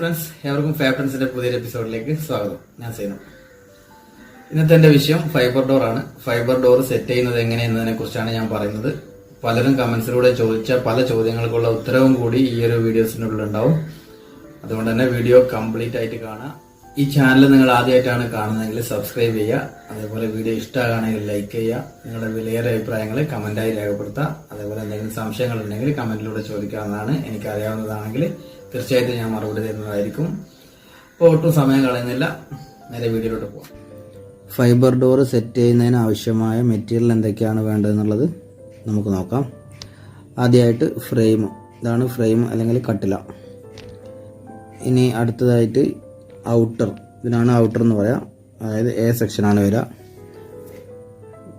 Friends ഏവർക്കും ഫാബ്രൻസിന്റെ പുതിയൊരു എപ്പിസോഡിലേക്ക് സ്വാഗതം. ഞാൻ സൈനു. ഇന്നത്തെ എന്റെ വിഷയം ഫൈബർ ഡോർ ആണ്. ഫൈബർ ഡോർ സെറ്റ് ചെയ്യുന്നത് എങ്ങനെയെന്നതിനെ കുറിച്ചാണ് ഞാൻ പറയുന്നത്. പലരും കമന്റ്സിലൂടെ ചോദിച്ച പല ചോദ്യങ്ങൾക്കുള്ള ഉത്തരവും കൂടി ഈ ഒരു വീഡിയോസിനുള്ളിൽ ഉണ്ടാവും. അതുകൊണ്ട് തന്നെ വീഡിയോ കംപ്ലീറ്റ് ആയിട്ട് കാണാം. ഈ ചാനൽ നിങ്ങൾ ആദ്യമായിട്ടാണ് കാണുന്നതെങ്കിൽ സബ്സ്ക്രൈബ് ചെയ്യുക. അതേപോലെ വീഡിയോ ഇഷ്ടമാണെങ്കിൽ ലൈക്ക് ചെയ്യുക. നിങ്ങളുടെ വിലയേറെ അഭിപ്രായങ്ങൾ കമന്റായി രേഖപ്പെടുത്തുക. അതേപോലെ എന്തെങ്കിലും സംശയങ്ങൾ ഉണ്ടെങ്കിൽ കമന്റിലൂടെ ചോദിക്കാവുന്നതാണ്. എനിക്ക് അറിയാവുന്നതാണെങ്കിൽ തീർച്ചയായിട്ടും ഞാൻ മറുപടി തരുന്നതായിരിക്കും. അപ്പോൾ ഒട്ടും സമയം കളയുന്നില്ല. നേരെ വീഡിയോയിലോട്ട് പോകാം ഫൈബർ ഡോർ സെറ്റ് ചെയ്യുന്നതിന് ആവശ്യമായ മെറ്റീരിയൽ എന്തൊക്കെയാണ് വേണ്ടതെന്നുള്ളത് നമുക്ക് നോക്കാം. ആദ്യമായിട്ട് ഫ്രെയിം. ഇതാണ് ഫ്രെയിം അല്ലെങ്കിൽ കട്ടില. ഇനി അടുത്തതായിട്ട് ഔട്ടർ. ഇതിനാണ് ഔട്ടർ എന്ന് പറയാം. അതായത് എ സെക്ഷനാണ് വരിക.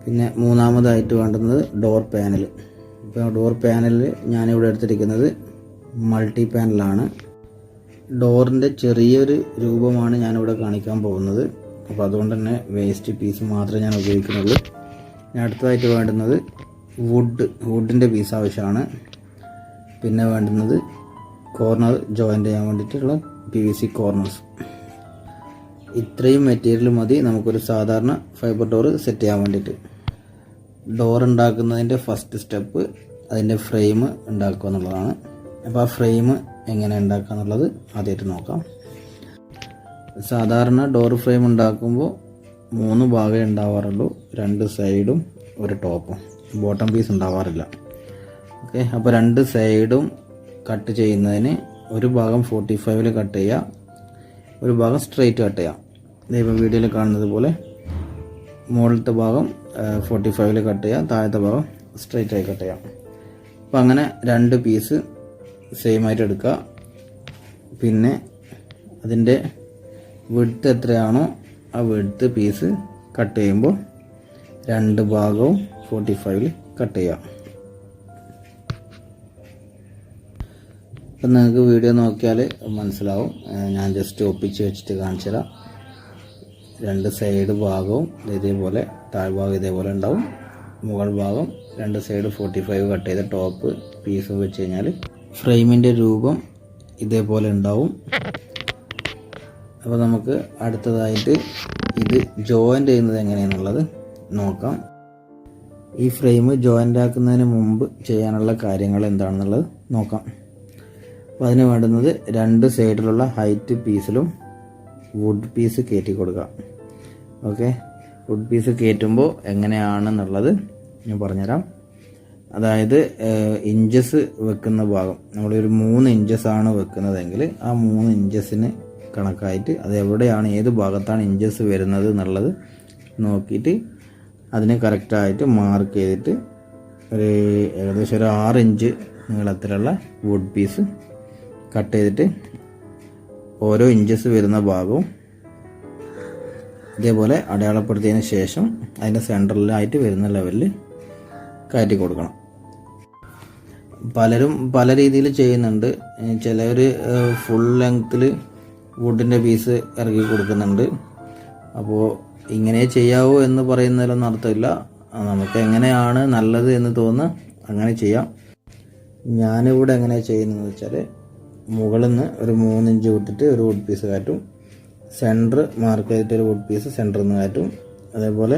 പിന്നെ മൂന്നാമതായിട്ട് വേണ്ടുന്നത് ഡോർ പാനൽ. ഇപ്പോൾ ഡോർ പാനലിൽ ഞാനിവിടെ എടുത്തിരിക്കുന്നത് മൾട്ടി പാനലാണ് ഡോറിന്റെ ചെറിയൊരു രൂപമാണ് ഞാനിവിടെ കാണിക്കാൻ പോകുന്നത്. അപ്പോൾ അതുകൊണ്ട് തന്നെ വേസ്റ്റ് പീസ് മാത്രമേ ഞാൻ ഉപയോഗിക്കുന്നുള്ളൂ. ഞാൻ അടുത്തതായിട്ട് വേണ്ടുന്നത് വുഡ് വുഡിന്റെ പീസ് ആവശ്യമാണ്. പിന്നെ വേണ്ടുന്നത് കോർണർ ജോയിന്റ് ചെയ്യാൻ വേണ്ടിയിട്ടുള്ള പി വി സി കോർണേഴ്സ് ഇത്രയും മെറ്റീരിയൽ മതി നമുക്കൊരു സാധാരണ ഫൈബർ ഡോർ സെറ്റ് ചെയ്യാൻ വേണ്ടിയിട്ട്. ഡോർ ഉണ്ടാക്കുന്നതിന്റെ ഫസ്റ്റ് സ്റ്റെപ്പ് അതിന്റെ ഫ്രെയിം ഉണ്ടാക്കുക എന്നുള്ളതാണ്. അപ്പോൾ ആ ഫ്രെയിം എങ്ങനെ ഉണ്ടാക്കുക എന്നുള്ളത് ആദ്യമായിട്ട് നോക്കാം. സാധാരണ ഡോർ ഫ്രെയിം ഉണ്ടാക്കുമ്പോൾ മൂന്ന് ഭാഗമേ ഉണ്ടാവാറുള്ളൂ. രണ്ട് സൈഡും ഒരു ടോപ്പും ബോട്ടം പീസ് ഉണ്ടാവാറില്ല. ഓക്കെ അപ്പോൾ രണ്ട് സൈഡും കട്ട് ചെയ്യുന്നതിന് ഒരു ഭാഗം ഫോർട്ടി ഫൈവിൽ കട്ട് ചെയ്യുക ഒരു ഭാഗം സ്ട്രെയിറ്റ് കട്ട് ചെയ്യാം. ഇപ്പോൾ വീഡിയോയിൽ കാണുന്നത് പോലെ മുകളിലത്തെ ഭാഗം ഫോർട്ടി ഫൈവിൽ കട്ട് ചെയ്യാം താഴത്തെ ഭാഗം സ്ട്രെയിറ്റ് ആയി കട്ട് ചെയ്യാം. അപ്പോൾ അങ്ങനെ രണ്ട് പീസ് സെയിം ആയിട്ട് എടുക്കുക പിന്നെ അതിന്റെ വെടുത്ത് എത്രയാണോ ആ വെടുത്ത് പീസ് കട്ട് ചെയ്യുമ്പോൾ രണ്ട് ഭാഗവും ഫോർട്ടി ഫൈവിൽ കട്ട് ചെയ്യാം അപ്പം നിങ്ങൾക്ക് വീഡിയോ നോക്കിയാൽ മനസ്സിലാവും. ഞാൻ ജസ്റ്റ് ഒപ്പിച്ച് വെച്ചിട്ട് കാണിച്ചു തരാം. രണ്ട് സൈഡ് ഭാഗവും ഇതേപോലെ താഴ്ഭാഗം ഇതേപോലെ ഉണ്ടാവും. മുകൾ ഭാഗം രണ്ട് സൈഡ് ഫോർട്ടി ഫൈവ് കട്ട് ചെയ്ത ടോപ്പ് പീസ് വെച്ച് കഴിഞ്ഞാൽ ഫ്രെയിമിന്റെ രൂപം ഇതേപോലെ ഉണ്ടാവും. അപ്പോൾ നമുക്ക് അടുത്തതായിട്ട് ഇത് ജോയിന്റ് ചെയ്യുന്നത് എങ്ങനെയാണെന്നുള്ളത് നോക്കാം. ഈ ഫ്രെയിം ജോയിന്റ് ആക്കുന്നതിന് മുമ്പ് ചെയ്യാനുള്ള കാര്യങ്ങൾ എന്താണെന്നുള്ളത് നോക്കാം. അപ്പോൾ അതിന് വേണ്ടുന്നത് രണ്ട് സൈഡിലുള്ള ഹൈറ്റ് പീസിലും വുഡ് പീസ് കയറ്റി കൊടുക്കുക ഓക്കെ വുഡ് പീസ് കയറ്റുമ്പോൾ എങ്ങനെയാണെന്നുള്ളത് ഞാൻ പറഞ്ഞുതരാം. അതായത് ഇഞ്ചസ് വെക്കുന്ന ഭാഗം. നമ്മളൊരു മൂന്ന് ഇഞ്ചസ് ആണ് വെക്കുന്നതെങ്കിൽ ആ മൂന്ന് ഇഞ്ചസിന് കണക്കായിട്ട് അത് എവിടെയാണ് ഏത് ഭാഗത്താണ് ഇഞ്ചസ് വരുന്നത് എന്നുള്ളത് നോക്കിയിട്ട് അതിനെ കറക്റ്റായിട്ട് മാർക്ക് ചെയ്തിട്ട് ഒരു ഏകദേശം ഒരു ആറ് ഇഞ്ച് നീളത്തിലുള്ള വുഡ് പീസ് കട്ട് ചെയ്തിട്ട് ഓരോ ഇഞ്ചസ് വരുന്ന ഭാഗവും ഇതേപോലെ അടയാളപ്പെടുത്തിയതിന് ശേഷം അതിന്റെ സെന്ററിലായിട്ട് വരുന്ന ലെവലിൽ കയറ്റി കൊടുക്കണം. പലരും പല രീതിയിൽ ചെയ്യുന്നുണ്ട്. ചിലർ ഫുൾ ലെങ്ത്തിൽ വുഡിന്റെ പീസ് ഇറക്കി കൊടുക്കുന്നുണ്ട്. അപ്പോൾ ഇങ്ങനെ ചെയ്യാവൂ എന്ന് പറയുന്നതിലൊന്നും അർത്ഥമില്ല നമുക്ക് എങ്ങനെയാണ് നല്ലത് എന്ന് തോന്നുന്നു അങ്ങനെ ചെയ്യാം. ഞാനിവിടെ എങ്ങനെ ചെയ്യുന്നതെന്ന് വെച്ചാൽ മുകളിൽ നിന്ന് ഒരു മൂന്നിഞ്ച് വിട്ടിട്ട് ഒരു വുഡ് പീസ് കാറ്റും സെന്റർ മാർക്ക് ചെയ്തിട്ട് ഒരു വുഡ് പീസ് സെന്ററിൽ നിന്ന് കാറ്റും അതേപോലെ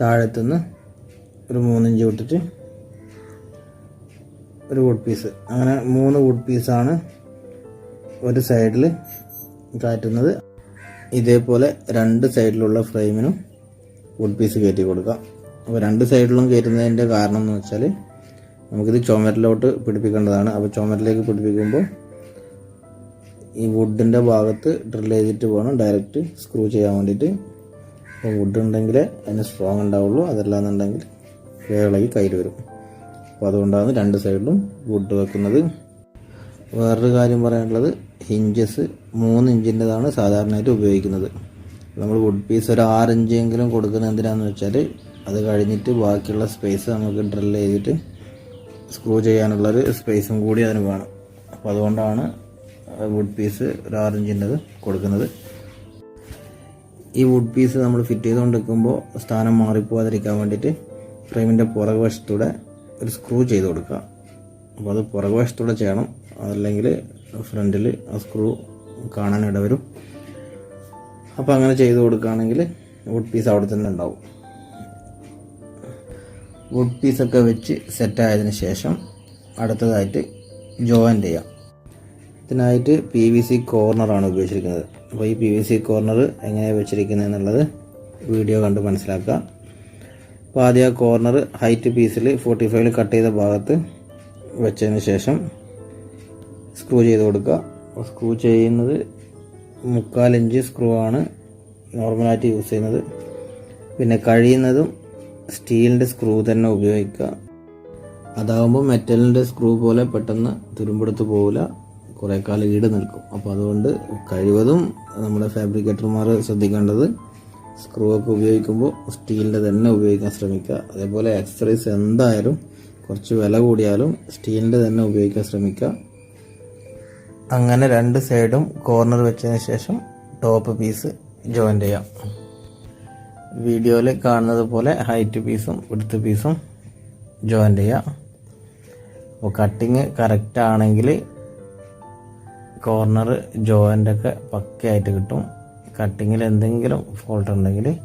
താഴത്തുനിന്ന് ഒരു മൂന്നിഞ്ച് വിട്ടിട്ട് ഒരു വുഡ് പീസ് അങ്ങനെ മൂന്ന് വുഡ് പീസാണ് ഒരു സൈഡിൽ കാറ്റുന്നത്. ഇതേപോലെ രണ്ട് സൈഡിലുള്ള ഫ്രെയിമിനും വുഡ് പീസ് കയറ്റി കൊടുക്കാം. അപ്പോൾ രണ്ട് സൈഡിലും കയറ്റുന്നതിന്റെ കാരണം എന്ന് വെച്ചാൽ നമുക്കിത് ചുമരിലോട്ട് പിടിപ്പിക്കേണ്ടതാണ്. അപ്പോൾ ചുമരിലേക്ക് പിടിപ്പിക്കുമ്പോൾ ഈ വുഡിന്റെ ഭാഗത്ത് ഡ്രിൽ ചെയ്തിട്ട് വേണം ഡയറക്റ്റ് സ്ക്രൂ ചെയ്യാൻ വേണ്ടിയിട്ട്. അപ്പോൾ വുഡ് ഉണ്ടെങ്കിൽ അതിന് സ്ട്രോങ് ഉണ്ടാവുള്ളൂ. അതല്ലാന്നുണ്ടെങ്കിൽ വേളയിൽ കയ്യിൽ വരും. അപ്പോൾ അതുകൊണ്ടാണ് രണ്ട് സൈഡിലും വുഡ് വെക്കുന്നത്. വേറൊരു കാര്യം പറയാനുള്ളത് ഹിഞ്ചസ് മൂന്ന് ഇഞ്ചിന്റെതാണ് സാധാരണയായിട്ട് ഉപയോഗിക്കുന്നത്. നമ്മൾ വുഡ് പീസ് ഒരു ആറ് ഇഞ്ചെങ്കിലും കൊടുക്കുന്നത് എന്തിനാന്ന് വെച്ചാൽ അത് കഴിഞ്ഞിട്ട് ബാക്കിയുള്ള സ്പേസ് നമുക്ക് ഡ്രിൽ ചെയ്തിട്ട് സ്ക്രൂ ചെയ്യാനുള്ളൊരു സ്പേസും കൂടി അതിന് വേണം. അപ്പോൾ അതുകൊണ്ടാണ് വുഡ് പീസ് ഒരു ആറ് ഇഞ്ചിന്റെത് കൊടുക്കുന്നത്. ഈ വുഡ് പീസ് നമ്മൾ ഫിറ്റ് ചെയ്തുകൊണ്ട് നിൽക്കുമ്പോൾ സ്ഥാനം മാറിപ്പോകാതിരിക്കാൻ വേണ്ടിയിട്ട് ഫ്രെയിമിന്റെ പുറകു വശത്തൂടെ ഒരു സ്ക്രൂ ചെയ്ത് കൊടുക്കുക. അപ്പോൾ അത് പുറകുവശത്തൂടെ ചെയ്യണം. അതല്ലെങ്കിൽ ഫ്രണ്ടിൽ ആ സ്ക്രൂ കാണാൻ ഇടവരും. അപ്പോൾ അങ്ങനെ ചെയ്ത് കൊടുക്കുകയാണെങ്കിൽ വുഡ് പീസ് അവിടെ തന്നെ ഉണ്ടാവും. വുഡ് പീസൊക്കെ വെച്ച് സെറ്റായതിന് ശേഷം അടുത്തതായിട്ട് ജോയിന്റ് ചെയ്യാം. ഇതിനായിട്ട് പി വി സി കോർണറാണ് ഉപയോഗിച്ചിരിക്കുന്നത്. അപ്പോൾ ഈ പി വി സി കോർണർ എങ്ങനെയാണ് വെച്ചിരിക്കുന്നത് എന്നുള്ളത് വീഡിയോ കണ്ട് മനസ്സിലാക്കുക. അപ്പോൾ ആദ്യം ആ കോർണർ ഹൈറ്റ് പീസിൽ ഫോർട്ടി ഫൈവിൽ കട്ട് ചെയ്ത ഭാഗത്ത് വെച്ചതിന് ശേഷം സ്ക്രൂ ചെയ്ത് കൊടുക്കുക. സ്ക്രൂ ചെയ്യുന്നത് മുക്കാൽ ഇഞ്ച് സ്ക്രൂ ആണ്. നോർമലായിട്ട് യൂസ് ചെയ്യുന്നത്. പിന്നെ കഴിയുന്നതും സ്റ്റീലിന്റെ സ്ക്രൂ തന്നെ ഉപയോഗിക്കുക. അതാകുമ്പോൾ മെറ്റലിന്റെ സ്ക്രൂ പോലെ പെട്ടെന്ന് തുരുമ്പെടുത്ത് പോവില്ല. കുറേ കാലം ഈട് നിൽക്കും. അപ്പോൾ അതുകൊണ്ട് കഴിവതും നമ്മുടെ ഫാബ്രിക്കേറ്റർമാർ ശ്രദ്ധിക്കേണ്ടത് സ്ക്രൂ ഒക്കെ ഉപയോഗിക്കുമ്പോൾ സ്റ്റീലിന്റെ തന്നെ ഉപയോഗിക്കാൻ ശ്രമിക്കുക. അതേപോലെ ആക്സറീസ് എന്തായാലും കുറച്ച് വില കൂടിയാലും സ്റ്റീലിന്റെ തന്നെ ഉപയോഗിക്കാൻ ശ്രമിക്കുക. അങ്ങനെ രണ്ട് സൈഡും കോർണർ വെച്ചതിന് ശേഷം ടോപ്പ് പീസ് ജോയിൻ ചെയ്യാം. വീഡിയോയിൽ കാണുന്നത് പോലെ ഹൈറ്റ് പീസും വിടുത്ത് പീസും ജോയിൻ ചെയ്യാം. അപ്പോൾ കട്ടിങ് കറക്റ്റ് ആണെങ്കിൽ കോർണർ ജോയിന്റൊക്കെ പക്കയായിട്ട് കിട്ടും. കട്ടിങ്ങിൽ എന്തെങ്കിലും ഫോൾട്ട് ഉണ്ടെങ്കിൽ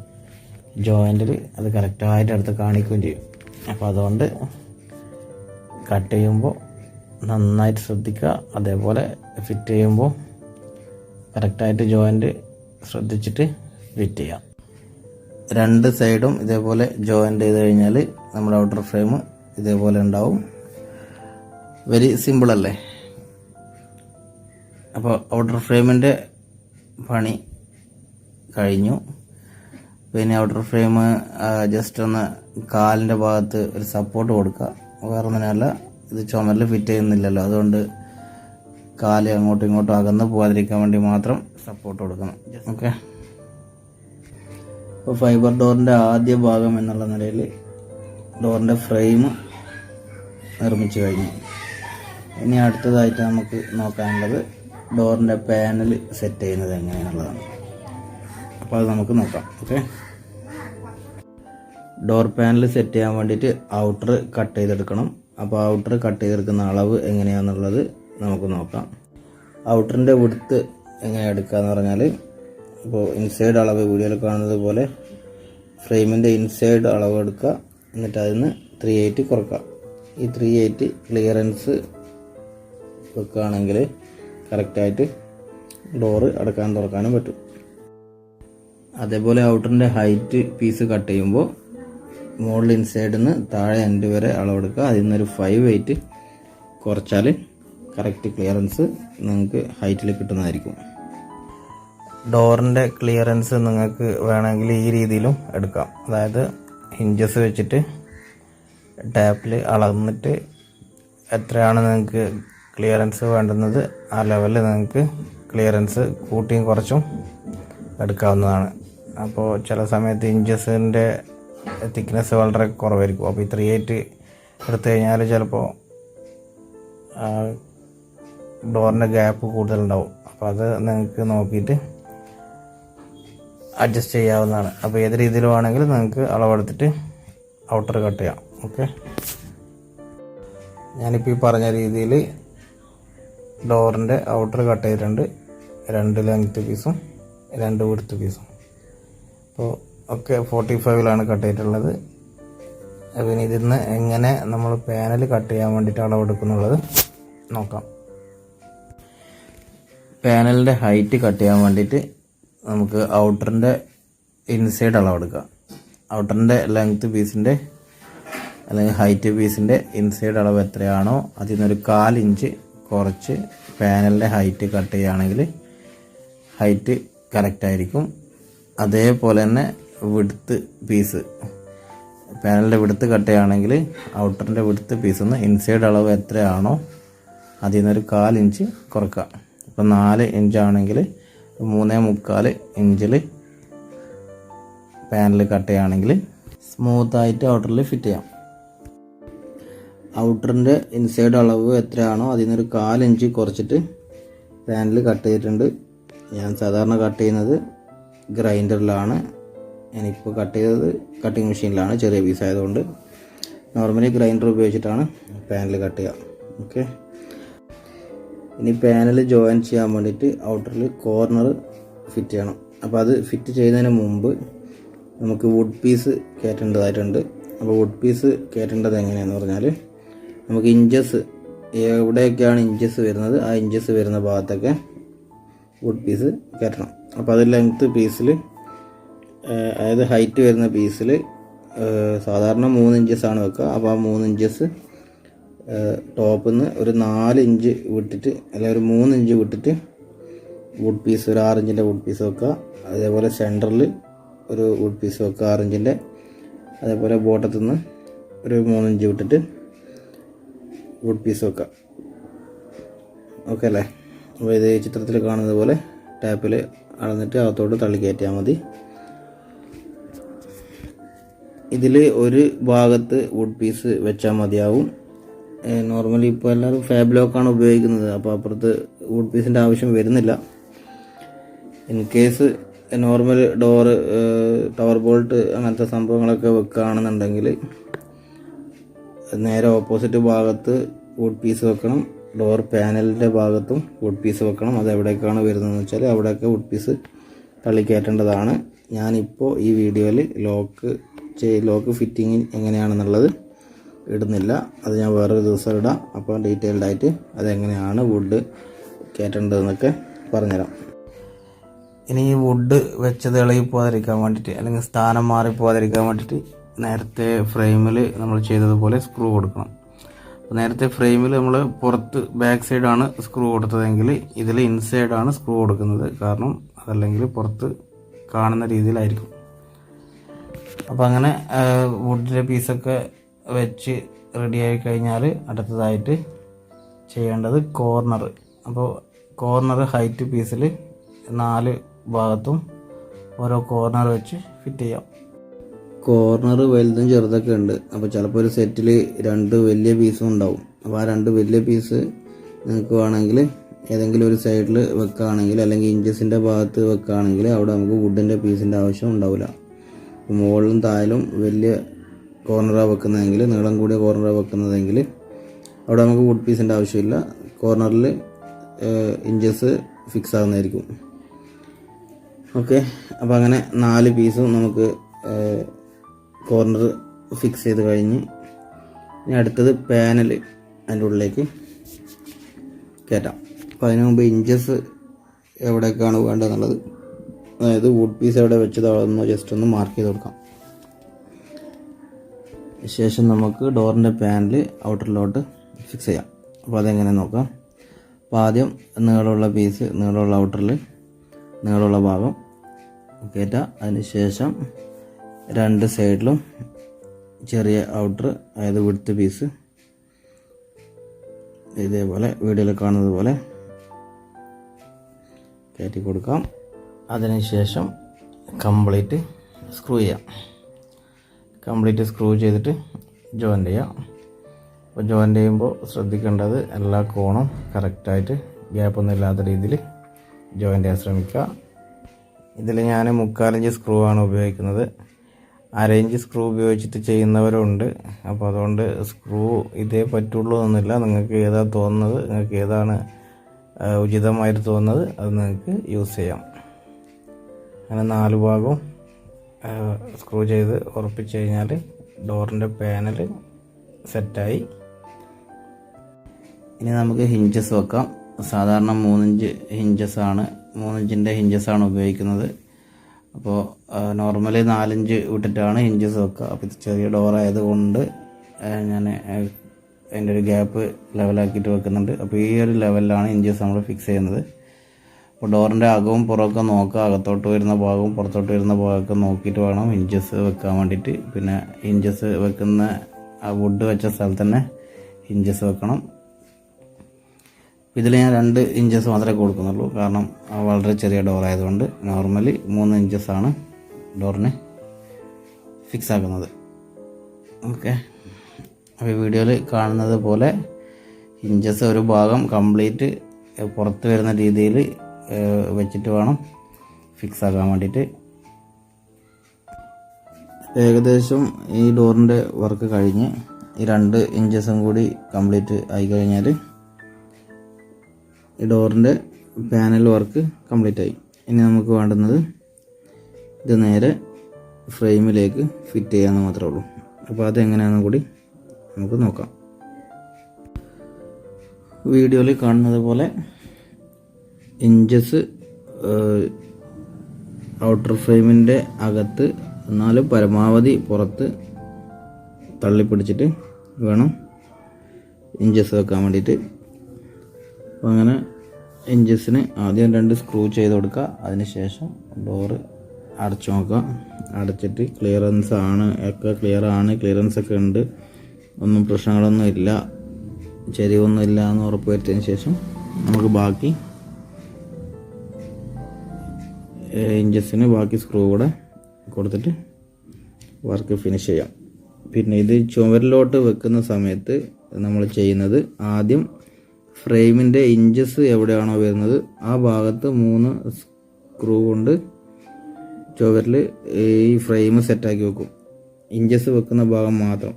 ജോയിന്റിൽ അത് കറക്റ്റായിട്ട് അടുത്ത് കാണിക്കുകയും ചെയ്യും. അപ്പോൾ അതുകൊണ്ട് കട്ട് ചെയ്യുമ്പോൾ നന്നായിട്ട് ശ്രദ്ധിക്കുക. അതേപോലെ ഫിറ്റ് ചെയ്യുമ്പോൾ കറക്റ്റായിട്ട് ജോയിന്റ് ശ്രദ്ധിച്ചിട്ട് ഫിറ്റ് ചെയ്യാം. രണ്ട് സൈഡും ഇതേപോലെ ജോയിന്റ് ചെയ്ത് കഴിഞ്ഞാൽ നമ്മുടെ ഔട്ടർ ഫ്രെയിം ഇതേപോലെ ഉണ്ടാവും. വെരി സിമ്പിൾ അല്ലേ? അപ്പോൾ ഔട്ടർ ഫ്രെയിമിന്റെ പണി കഴിഞ്ഞു. പിന്നെ ഔട്ടർ ഫ്രെയിം ജസ്റ്റ് ഒന്ന് കാലിന്റെ ഭാഗത്ത് ഒരു സപ്പോർട്ട് കൊടുക്കുക. വേറെ ഒന്നിനല്ല ഇത് ചുമരിൽ ഫിറ്റ് ചെയ്യുന്നില്ലല്ലോ. അതുകൊണ്ട് കാൽ അങ്ങോട്ടും ഇങ്ങോട്ടും അകന്ന് പോകാതിരിക്കാൻ വേണ്ടി മാത്രം സപ്പോർട്ട് കൊടുക്കണം. ഓക്കെ ഇപ്പോൾ ഫൈബർ ഡോറിന്റെ ആദ്യ ഭാഗം എന്നുള്ള നിലയിൽ ഡോറിന്റെ ഫ്രെയിം നിർമ്മിച്ചു കഴിഞ്ഞു. ഇനി അടുത്തതായിട്ട് നമുക്ക് നോക്കാനുള്ളത് ഡോറിന്റെ പാനൽ സെറ്റ് ചെയ്യുന്നത് എങ്ങനെയാണുള്ളതാണ് അപ്പോൾ അത് നമുക്ക് നോക്കാം ഓക്കെ ഡോർ പാനൽ സെറ്റ് ചെയ്യാൻ വേണ്ടിയിട്ട് ഔട്ടർ കട്ട് ചെയ്തെടുക്കണം. അപ്പോൾ ഔട്ടർ കട്ട് ചെയ്തെടുക്കുന്ന അളവ് എങ്ങനെയാണെന്നുള്ളത് നമുക്ക് നോക്കാം. ഔട്ടറിന്റെ വിടുത്ത് എങ്ങനെയാണ് എടുക്കുക എന്ന് പറഞ്ഞാൽ ഇപ്പോൾ ഇൻസൈഡ് അളവ് വീഡിയോയിൽ കാണുന്നത് പോലെ ഫ്രെയിമിന്റെ ഇൻസൈഡ് അളവ് എടുക്കുക. എന്നിട്ട് അതിൽ നിന്ന് ത്രീ എയ്റ്റ് കുറക്കുക. ഈ ത്രീ എയ്റ്റ് ക്ലിയറൻസ് വെക്കുകയാണെങ്കിൽ കറക്റ്റായിട്ട് ഡോറ് അടക്കാൻ തുറക്കാനും പറ്റും. അതേപോലെ ഔട്ടറിന്റെ ഹൈറ്റ് പീസ് കട്ട് ചെയ്യുമ്പോൾ മുകളിൽ ഇൻസൈഡിൽ നിന്ന് താഴെ എൻഡ് വരെ അളവെടുക്കുക അതിൽ നിന്നൊരു ഫൈവ് വെയിറ്റ് കുറച്ചാൽ കറക്റ്റ് ക്ലിയറൻസ് നിങ്ങൾക്ക് ഹൈറ്റിൽ കിട്ടുന്നതായിരിക്കും. ഡോറിന്റെ ക്ലിയറൻസ് നിങ്ങൾക്ക് വേണമെങ്കിൽ ഈ രീതിയിലും എടുക്കാം. അതായത് ഹിഞ്ചസ് വെച്ചിട്ട് ടാപ്പിൽ അളന്നിട്ട് എത്രയാണ് നിങ്ങൾക്ക് ക്ലിയറൻസ് വേണ്ടുന്നത് ആ ലെവലിൽ നിങ്ങൾക്ക് ക്ലിയറൻസ് കൂട്ടിയും കുറച്ചും എടുക്കാവുന്നതാണ്. അപ്പോൾ ചില സമയത്ത് ഇഞ്ചസിന്റെ തിക്നെസ് വളരെ കുറവായിരിക്കും. അപ്പോൾ ഈ ത്രീ എയ്റ്റ് എടുത്തു കഴിഞ്ഞാൽ ചിലപ്പോൾ ഡോറിന്റെ ഗ്യാപ്പ് കൂടുതലുണ്ടാവും. അപ്പോൾ അത് നിങ്ങൾക്ക് നോക്കിയിട്ട് അഡ്ജസ്റ്റ് ചെയ്യാവുന്നതാണ്. അപ്പോൾ ഏത് രീതിയിൽ വേണമെങ്കിലും നിങ്ങൾക്ക് അളവെടുത്തിട്ട് ഔട്ടർ കട്ട് ചെയ്യാം. ഓക്കെ ഞാനിപ്പോൾ ഈ പറഞ്ഞ രീതിയിൽ ഡോറിന്റെ ഔട്ടർ കട്ട് ചെയ്തിട്ടുണ്ട്. രണ്ട് ലെങ്ത് പീസും രണ്ട് വിടുത്ത് പീസും അപ്പോൾ ഒക്കെ ഫോർട്ടി ഫൈവിലാണ് കട്ട് ചെയ്തിട്ടുള്ളത്. പിന്നെ ഇതിൽ നിന്ന് എങ്ങനെ നമ്മൾ പാനൽ കട്ട് ചെയ്യാൻ വേണ്ടിയിട്ട് അളവെടുക്കുന്നുള്ളത് നോക്കാം. പാനലിന്റെ ഹൈറ്റ് കട്ട് ചെയ്യാൻ വേണ്ടിയിട്ട് നമുക്ക് ഔട്ടറിന്റെ ഇൻസൈഡ് അളവെടുക്കാം ഔട്ടറിന്റെ ലെങ്ത് പീസിന്റെ അല്ലെങ്കിൽ ഹൈറ്റ് പീസിന്റെ ഇൻസൈഡ് അളവ് എത്രയാണോ അതിൽ നിന്നൊരു കാലിഞ്ച് കുറച്ച് പാനലിന്റെ ഹൈറ്റ് കട്ട് ചെയ്യുകയാണെങ്കിൽ ഹൈറ്റ് കറക്റ്റായിരിക്കും അതേപോലെ തന്നെ വിടുത്ത് പീസ് പാനലിന്റെ വിടുത്ത് കട്ടയാണെങ്കിൽ ഔട്ടറിന്റെ വിടുത്ത് പീസ് ഒന്ന് ഇൻസൈഡ് അളവ് എത്രയാണോ അതിൽ നിന്നൊരു ഇഞ്ച് കുറക്കുക. ഇപ്പം നാല് ഇഞ്ചാണെങ്കിൽ മൂന്നേ മുക്കാൽ ഇഞ്ചിൽ പാനൽ കട്ടയാണെങ്കിൽ സ്മൂത്തായിട്ട് ഔട്ടറിൽ ഫിറ്റ് ചെയ്യാം. ഔട്ടറിന്റെ ഇൻസൈഡ് അളവ് എത്രയാണോ അതിൽ നിന്നൊരു കാലിഞ്ച് കുറച്ചിട്ട് പാനൽ കട്ട് ചെയ്തിട്ടുണ്ട്. ഞാൻ സാധാരണ കട്ട് ചെയ്യുന്നത് ഗ്രൈൻഡറിലാണ് ഞാനിപ്പോൾ കട്ട് ചെയ്തത്. കട്ടിങ് മെഷീനിലാണ് ചെറിയ പീസ് ആയതുകൊണ്ട്. നോർമലി ഗ്രൈൻഡർ ഉപയോഗിച്ചിട്ടാണ് പാനൽ കട്ട് ചെയ്യുക. ഓക്കെ ഇനി പാനൽ ജോയിൻ ചെയ്യാൻ വേണ്ടിയിട്ട് ഔട്ടറിൽ കോർണർ ഫിറ്റ് ചെയ്യണം. അപ്പോൾ അത് ഫിറ്റ് ചെയ്യുന്നതിന് മുമ്പ് നമുക്ക് വുഡ് പീസ് കയറ്റേണ്ടതായിട്ടുണ്ട്. അപ്പോൾ വുഡ് പീസ് കയറ്റേണ്ടത് എങ്ങനെയാണെന്ന് പറഞ്ഞാൽ നമുക്ക് ഇഞ്ചസ് എവിടെയൊക്കെയാണ് ഇഞ്ചസ് വരുന്നത്? ആ ഇഞ്ചസ് വരുന്ന ഭാഗത്തൊക്കെ വുഡ് പീസ് കയറ്റണം. അപ്പോൾ അത് ലെങ്ത്ത് പീസിൽ അതായത് ഹൈറ്റ് വരുന്ന പീസിൽ സാധാരണ മൂന്ന് ആണ് വെക്കുക അപ്പോൾ ആ മൂന്ന് ഇഞ്ചസ് ടോപ്പിൽ നിന്ന് ഒരു നാല് ഇഞ്ച് വിട്ടിട്ട് അല്ലെങ്കിൽ ഒരു മൂന്ന് ഇഞ്ച് വിട്ടിട്ട് വുഡ് പീസ് ഒരു ആറ് ഇഞ്ചിന്റെ വുഡ് പീസ് വെക്കുക അതേപോലെ സെന്ററിൽ ഒരു വുഡ് പീസ് വെക്കുക ആറ് ഇഞ്ചിന്റെ അതേപോലെ ബോട്ടത്തിൽ നിന്ന് ഒരു മൂന്ന് ഇഞ്ച് വിട്ടിട്ട് വുഡ് പീസ് വെക്കുക ഓക്കെ അല്ലേ? അപ്പോൾ ഇത് ചിത്രത്തിൽ കാണുന്നത് പോലെ ടാപ്പിൽ അളന്നിട്ട് അകത്തോട്ട് തള്ളി കയറ്റിയാൽ മതി. ഇതിൽ ഒരു ഭാഗത്ത് വുഡ് പീസ് വെച്ചാൽ മതിയാവും. നോർമലി ഇപ്പോൾ എല്ലാവരും ഫാബ് ലോക്കാണ് ഉപയോഗിക്കുന്നത്. അപ്പോൾ അപ്പുറത്ത് വുഡ് പീസിന്റെ ആവശ്യം വരുന്നില്ല. In case normal door tower bolt അങ്ങനത്തെ സംഭവങ്ങളൊക്കെ വെക്കുകയാണെന്നുണ്ടെങ്കിൽ നേരെ ഓപ്പോസിറ്റ് ഭാഗത്ത് വുഡ് പീസ് വെക്കണം. ഡോർ പാനലിന്റെ ഭാഗത്തും വുഡ് പീസ് വെക്കണം. അത് എവിടേക്കാണ് വരുന്നതെന്ന് വെച്ചാൽ അവിടെയൊക്കെ വുഡ് പീസ് തള്ളിക്കയറ്റേണ്ടതാണ്. ഞാനിപ്പോൾ ഈ വീഡിയോയിൽ ലോക്ക് ലോക്ക് ഫിറ്റിംഗ് എങ്ങനെയാണെന്നുള്ളത് ഇടുന്നില്ല. അത് ഞാൻ വേറൊരു ദിവസം ഇടാം. അപ്പോൾ ഡീറ്റെയിൽഡായിട്ട് അതെങ്ങനെയാണ് വുഡ് കയറ്റേണ്ടതെന്നൊക്കെ പറഞ്ഞുതരാം. ഇനി ഈ വുഡ് വെച്ചത് ഇളകി പോകാതിരിക്കാൻ വേണ്ടിയിട്ട് അല്ലെങ്കിൽ സ്ഥാനം മാറി പോകാതിരിക്കാൻ വേണ്ടിയിട്ട് നേരത്തെ ഫ്രെയിമിൽ നമ്മൾ ചെയ്തതുപോലെ സ്ക്രൂ കൊടുക്കണം. നേരത്തെ ഫ്രെയിമിൽ നമ്മൾ പുറത്ത് ബാക്ക് സൈഡാണ് സ്ക്രൂ കൊടുത്തതെങ്കിൽ ഇതിൽ ഇൻസൈഡാണ് സ്ക്രൂ കൊടുക്കുന്നത്. കാരണം അതല്ലെങ്കിൽ പുറത്ത് കാണുന്ന രീതിയിലായിരിക്കും. അപ്പം അങ്ങനെ വുഡിന്റെ പീസൊക്കെ വെച്ച് റെഡിയായി കഴിഞ്ഞാൽ അടുത്തതായിട്ട് ചെയ്യേണ്ടത് കോർണർ അപ്പോൾ കോർണർ ഹൈറ്റ് പീസിൽ നാല് ഭാഗത്തും ഓരോ കോർണർ വെച്ച് ഫിറ്റ് ചെയ്യാം. കോർണർ വലുതും ചെറുതൊക്കെ ഉണ്ട്. അപ്പോൾ ചിലപ്പോൾ ഒരു സെറ്റിൽ രണ്ട് വലിയ പീസും ഉണ്ടാവും. അപ്പോൾ ആ രണ്ട് വലിയ പീസ് നിങ്ങൾക്ക് വേണമെങ്കിൽ ഏതെങ്കിലും ഒരു സൈഡിൽ വെക്കുകയാണെങ്കിൽ അല്ലെങ്കിൽ ഇഞ്ചസിന്റെ ഭാഗത്ത് വെക്കുകയാണെങ്കിൽ അവിടെ നമുക്ക് വുഡിന്റെ പീസിന്റെ ആവശ്യം ഉണ്ടാവില്ല. മുകളിലും താഴിലും വലിയ കോർണറാണ് വെക്കുന്നതെങ്കിൽ നീളം കൂടിയ കോർണറാണ് വെക്കുന്നതെങ്കിൽ അവിടെ നമുക്ക് വുഡ് പീസിന്റെ ആവശ്യമില്ല. കോർണറിൽ ഇഞ്ചസ് ഫിക്സ് ആകുന്നതായിരിക്കും. ഓക്കെ അപ്പോൾ അങ്ങനെ നാല് പീസും നമുക്ക് കോർണർ ഫിക്സ് ചെയ്ത് കഴിഞ്ഞ് ഇനി അടുത്തത് പാനൽ അതിന്റെ ഉള്ളിലേക്ക് കയറ്റാം. അപ്പോൾ അതിന് മുമ്പ് ഇഞ്ചസ് എവിടേക്കാണ് വേണ്ടതെന്നുള്ളത്. അതായത് വുഡ് പീസ് എവിടെ വെച്ചതാണെന്ന് ജസ്റ്റ് ഒന്ന് മാർക്ക് ചെയ്ത് കൊടുക്കാം. ശേഷം നമുക്ക് ഡോറിന്റെ പാനൽ ഔട്ടറിലോട്ട് ഫിക്സ് ചെയ്യാം. അപ്പോൾ അതെങ്ങനെ നോക്കാം. അപ്പോൾ ആദ്യം നീളമുള്ള പീസ് നീളമുള്ള ഔട്ടറിൽ നീളമുള്ള ഭാഗം കയറ്റാം. അതിന് ശേഷം രണ്ട് സൈഡിലും ചെറിയ ഔട്ടർ അതായത് വിടുത്ത് പീസ് ഇതേപോലെ വീഡിയോയിൽ കാണുന്നത് പോലെ കയറ്റി കൊടുക്കാം. അതിനുശേഷം കംപ്ലീറ്റ് സ്ക്രൂ ചെയ്യാം. കംപ്ലീറ്റ് സ്ക്രൂ ചെയ്തിട്ട് ജോയിന്റ് ചെയ്യാം. അപ്പോൾ ജോയിന്റ് ചെയ്യുമ്പോൾ ശ്രദ്ധിക്കേണ്ടത് എല്ലാ കോണും കറക്റ്റായിട്ട് ഗ്യാപ്പൊന്നും ഇല്ലാത്ത രീതിയിൽ ജോയിന്റ് ചെയ്യാൻ ശ്രമിക്കുക. ഇതിൽ ഞാൻ മുക്കാലഞ്ച് സ്ക്രൂ ആണ് ഉപയോഗിക്കുന്നത്. അരയിഞ്ച് സ്ക്രൂ ഉപയോഗിച്ചിട്ട് ചെയ്യുന്നവരുണ്ട്. അപ്പോൾ അതുകൊണ്ട് സ്ക്രൂ ഇതേ പറ്റുള്ളൂ എന്നില്ല നിങ്ങൾക്ക് ഏതാ തോന്നുന്നത് നിങ്ങൾക്ക് ഏതാണ് ഉചിതമായിട്ട് തോന്നുന്നത് അത് നിങ്ങൾക്ക് യൂസ് ചെയ്യാം. അങ്ങനെ നാല് ഭാഗവും സ്ക്രൂ ചെയ്ത് ഉറപ്പിച്ച് കഴിഞ്ഞാൽ ഡോറിന്റെ പാനൽ സെറ്റായി. ഇനി നമുക്ക് ഹിഞ്ചസ് വെക്കാം. സാധാരണ മൂന്നിഞ്ച് ഹിഞ്ചസ് ആണ് മൂന്നിഞ്ചിന്റെ ഹിഞ്ചസ് ആണ് ഉപയോഗിക്കുന്നത്. അപ്പോൾ നോർമലി നാലിഞ്ച് വിട്ടിട്ടാണ് ഇഞ്ചസ് വെക്കുക അപ്പോൾ ഇത് ചെറിയ ഡോർ ആയതുകൊണ്ട് ഞാൻ അതിന്റെ ഒരു ഗ്യാപ്പ് ലെവലാക്കിയിട്ട് വെക്കുന്നുണ്ട്. അപ്പോൾ ഈ ഒരു ലെവലിലാണ് ഇഞ്ചസ് നമ്മൾ ഫിക്സ് ചെയ്യുന്നത്. അപ്പോൾ ഡോറിന്റെ അകവും പുറമൊക്കെ നോക്കുക അകത്തോട്ട് വരുന്ന ഭാഗവും പുറത്തോട്ട് വരുന്ന ഭാഗമൊക്കെ നോക്കിയിട്ട് വേണം ഇഞ്ചസ് വെക്കാൻ വേണ്ടിയിട്ട്. പിന്നെ ഇഞ്ചസ് വെക്കുന്ന ആ വുഡ് വെച്ച സ്ഥലത്ത് തന്നെ ഇഞ്ചസ് വെക്കണം. ഇതിൽ ഞാൻ രണ്ട് ഇഞ്ചസ് മാത്രമേ കൊടുക്കുന്നുള്ളൂ. കാരണം വളരെ ചെറിയ ഡോർ ആയതുകൊണ്ട് നോർമലി മൂന്ന് ആണ് ഡോറിന് ഫിക്സ് ആക്കുന്നത്. ഓക്കെ അപ്പോൾ വീഡിയോയിൽ കാണുന്നത് പോലെ ഇഞ്ചസ് ഒരു ഭാഗം കംപ്ലീറ്റ് പുറത്ത് വരുന്ന രീതിയിൽ വെച്ചിട്ട് വേണം ഫിക്സ് ആക്കാൻ വേണ്ടിയിട്ട്. ഏകദേശം ഈ ഡോറിന്റെ വർക്ക് കഴിഞ്ഞ് ഈ രണ്ട് ഇഞ്ചസും കൂടി കംപ്ലീറ്റ് ആയി കഴിഞ്ഞാൽ ഡോറിന്റെ പാനൽ വർക്ക് കംപ്ലീറ്റ് ആയി. ഇനി നമുക്ക് വേണ്ടുന്നത് ഇത് നേരെ ഫ്രെയിമിലേക്ക് ഫിറ്റ് ചെയ്യാമെന്ന് മാത്രമേ ഉള്ളൂ. അപ്പോൾ അതെങ്ങനെയാണെന്ന് കൂടി നമുക്ക് നോക്കാം. വീഡിയോയിൽ കാണുന്നത് പോലെ ഇഞ്ചസ് ഔട്ടർ ഫ്രെയിമിന്റെ അകത്ത് എന്നാലും പരമാവധി പുറത്ത് തള്ളിപ്പിടിച്ചിട്ട് വേണം ഇഞ്ചസ് വെക്കാൻ വേണ്ടിയിട്ട് അപ്പോൾ അങ്ങനെ ഇഞ്ചസിന് ആദ്യം രണ്ട് സ്ക്രൂ ചെയ്ത് കൊടുക്കുക. അതിനുശേഷം ഡോറ് അടച്ചു നോക്കുക. അടച്ചിട്ട് ക്ലിയറൻസ് ആണ് ഒക്കെ ക്ലിയർ ആണ്. ക്ലിയറൻസ് ഒക്കെ ഉണ്ട്. ഒന്നും പ്രശ്നങ്ങളൊന്നും ഇല്ല. ചെരിവൊന്നും ഇല്ല എന്ന് ഉറപ്പ് വരുത്തിയതിന് ശേഷം നമുക്ക് ബാക്കി ഇഞ്ചസിന് ബാക്കി സ്ക്രൂ കൂടെ കൊടുത്തിട്ട് വർക്ക് ഫിനിഷ് ചെയ്യാം. പിന്നെ ഇത് ചുമരിലോട്ട് വെക്കുന്ന സമയത്ത് നമ്മൾ ചെയ്യുന്നത് ആദ്യം ഫ്രെയിമിന്റെ ഇഞ്ചസ് എവിടെയാണോ വരുന്നത്? ആ ഭാഗത്ത് മൂന്ന് സ്ക്രൂ കൊണ്ട് ചുവരിൽ ഈ ഫ്രെയിം സെറ്റാക്കി വെക്കും. ഇഞ്ചസ് വെക്കുന്ന ഭാഗം മാത്രം.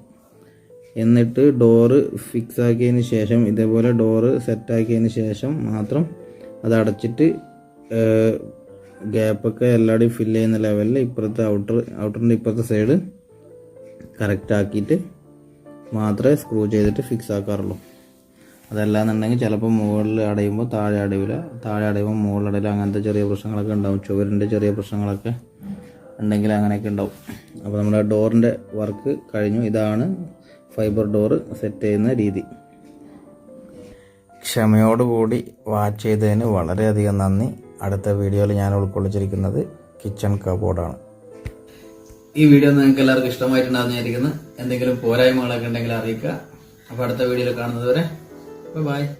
എന്നിട്ട് ഡോറ് ഫിക്സ് ആക്കിയതിന് ശേഷം ഇതേപോലെ ഡോറ് സെറ്റാക്കിയതിന് ശേഷം മാത്രം അത് അടച്ചിട്ട് ഗ്യാപ്പൊക്കെ എല്ലായിടെയും ഫില്ല് ചെയ്യുന്ന ലെവലിൽ ഇപ്പുറത്തെ ഔട്ടർ ഔട്ടറിന്റെ ഇപ്പുറത്തെ സൈഡ് കറക്റ്റ് ആക്കിയിട്ട് മാത്രമേ സ്ക്രൂ ചെയ്തിട്ട് ഫിക്സ് ആക്കാറുള്ളൂ. അതല്ലാന്നുണ്ടെങ്കിൽ ചിലപ്പോൾ മുകളിൽ അടയുമ്പോൾ താഴെ അടയില്ല താഴെ അടയുമ്പോൾ മുകളിൽ അടയില്ല അങ്ങനത്തെ ചെറിയ പ്രശ്നങ്ങളൊക്കെ ഉണ്ടാവും. ചുവരിന്റെ ചെറിയ പ്രശ്നങ്ങളൊക്കെ ഉണ്ടെങ്കിൽ അങ്ങനെയൊക്കെ ഉണ്ടാവും. അപ്പോൾ നമ്മുടെ ഡോറിന്റെ വർക്ക് കഴിഞ്ഞു. ഇതാണ് ഫൈബർ ഡോറ് സെറ്റ് ചെയ്യുന്ന രീതി. ക്ഷമയോടുകൂടി വാച്ച് ചെയ്തതിന് വളരെയധികം നന്ദി. അടുത്ത വീഡിയോയിൽ ഞാൻ ഉൾക്കൊള്ളിച്ചിരിക്കുന്നത് കിച്ചൺ കബോർഡാണ്. ഈ വീഡിയോ നിങ്ങൾക്ക് എല്ലാവർക്കും ഇഷ്ടമായിട്ടുണ്ടാകുന്ന വിചാരിക്കുന്നു. എന്തെങ്കിലും പോരായ്മകളൊക്കെ ഉണ്ടെങ്കിൽ അറിയിക്കുക. അപ്പോൾ അടുത്ത വീഡിയോയിൽ കാണുന്നത് വരെ ബൈ